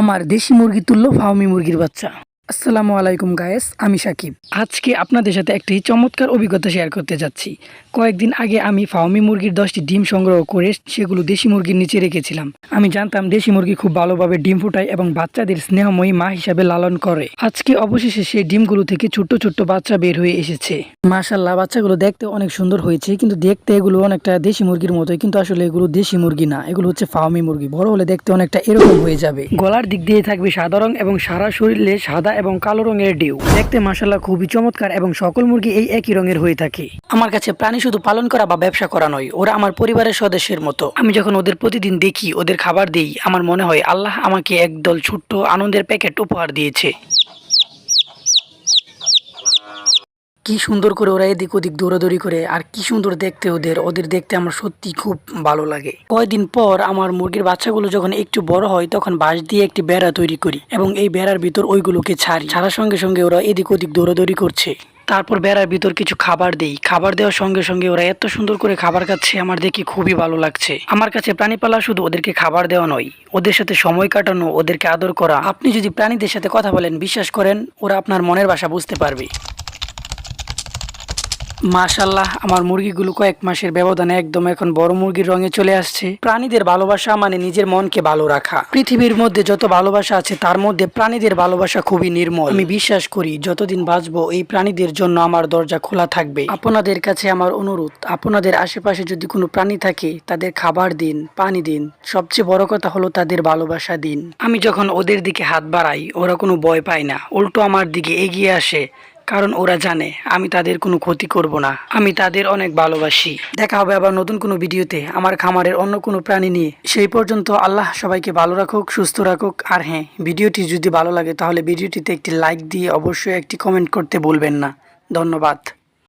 আমার দেশি মুরগি তুললো ফাউমি মুরগির বাচ্চা। আসসালামু আলাইকুম গায়েস আমি সাকিব। আজকে আপনাদের সাথে একটি চমৎকার অভিজ্ঞতা শেয়ার করতে যাচ্ছি। কয়েকদিন আগে আমি ফাউমি মুরগির দশটি ডিম সংগ্রহ করে সেগুলো দেশি মুরগির নিচে রেখেছিলাম। আমি জানতাম দেশি মুরগি খুব ভালোভাবে ডিম ফুটায় এবং বাচ্চাদের স্নেহময়ী মা হিসাবে লালন করে। আজকে অবশেষে সেই ডিমগুলো থেকে ছোট্ট ছোট্ট বাচ্চা বের হয়ে এসেছে। মাশাল্লাহ বাচ্চাগুলো দেখতে অনেক সুন্দর হয়েছে, কিন্তু দেখতে এগুলো অনেকটা দেশি মুরগির মতোই, কিন্তু আসলে এগুলো দেশি মুরগি না। এগুলো হচ্ছে ফার্মি মুরগি। বড় হলে দেখতে অনেকটা এরকম হয়ে যাবে। গলার দিক দিয়ে থাকবে সাদা রং এবং সারা শরীরে সাদা এবং কালো রঙের ডিউ দেখতে মাসাল্লাহ খুবই চমৎকার এবং সকল মুরগি এই একই রঙের হয়ে থাকে। আমার কাছে প্রাণী শুধু পালন করা বা ব্যবসা করা নয়, ওরা আমার পরিবারের সদস্যের মতো। আমি যখন ওদের প্রতিদিন দেখি, ওদের খাবার দিই, আমার মনে হয় আল্লাহ আমাকে একদল ছোট্ট আনন্দের প্যাকেট উপহার দিয়েছে। কি সুন্দর করে ওরা এদিক ওদিক দৌড়াদৌড়ি করে আর কি সুন্দর দেখতে ওদের ওদের দেখতে আমার সত্যি খুব ভালো লাগে। কয়দিন পর আমার মুরগির বাচ্চাগুলো যখন একটু বড় হয়, তখন বাঁশ দিয়ে একটি বেড়া তৈরি করি এবং এই বেড়ার ভিতর ওইগুলোকে ছাড়ি। ছাড়ার সঙ্গে সঙ্গে ওরা এদিক ওদিক দৌড়াদৌড়ি করছে। তারপর বেড়ার ভিতর কিছু খাবার দেই। খাবার দেওয়ার সঙ্গে সঙ্গে ওরা এত সুন্দর করে খাবার খাচ্ছে, আমার দেখে খুবই ভালো লাগছে। আমার কাছে প্রাণী পালা শুধু ওদেরকে খাবার দেওয়া নয়, ওদের সাথে সময় কাটানো, ওদেরকে আদর করা। আপনি যদি প্রাণীদের সাথে কথা বলেন, বিশ্বাস করেন, ওরা আপনার মনের ভাষা বুঝতে পারবে। মাশাল্লাহ আমার মুরগিগুলো কয়েক মাসের ব্যবধানে একদম এখন বড় মুরগির রঙে চলে আসছে। প্রাণীদের ভালোবাসা মানে নিজের মনকে ভালো রাখা। পৃথিবীর মধ্যে যত ভালোবাসা আছে, তার মধ্যে প্রাণীদের ভালোবাসা খুবই নির্মল। আমি বিশ্বাস করি, যতদিন বাঁচবো, এই প্রাণীদের জন্য আমার দরজা খোলা থাকবে। আপনাদের কাছে আমার অনুরোধ, আপনাদের আশেপাশে যদি কোনো প্রাণী থাকে, তাদের খাবার দিন, পানি দিন। সবচেয়ে বড় কথা হলো তাদের ভালোবাসা দিন। আমি যখন ওদের দিকে হাত বাড়াই, ওরা কোনো ভয় পায় না। উল্টো আমার দিকে এগিয়ে আসে। কারণ ওরা জানে, আমি তাদের কোনো ক্ষতি করব না। আমি তাদের অনেক ভালোবাসি। দেখা হবে আবার নতুন কোনো ভিডিওতে। আমার খামারের অন্য কোনো প্রাণী নিয়ে। সেই পর্যন্ত আল্লাহ সবাইকে ভালো রাখুক, সুস্থ রাখুক। আর হ্যাঁ ভিডিওটি যদি ভালো লাগে, তাহলে ভিডিওটিতে একটি লাইক দিয়ে অবশ্যই একটি কমেন্ট করতে বলবেন না। ধন্যবাদ।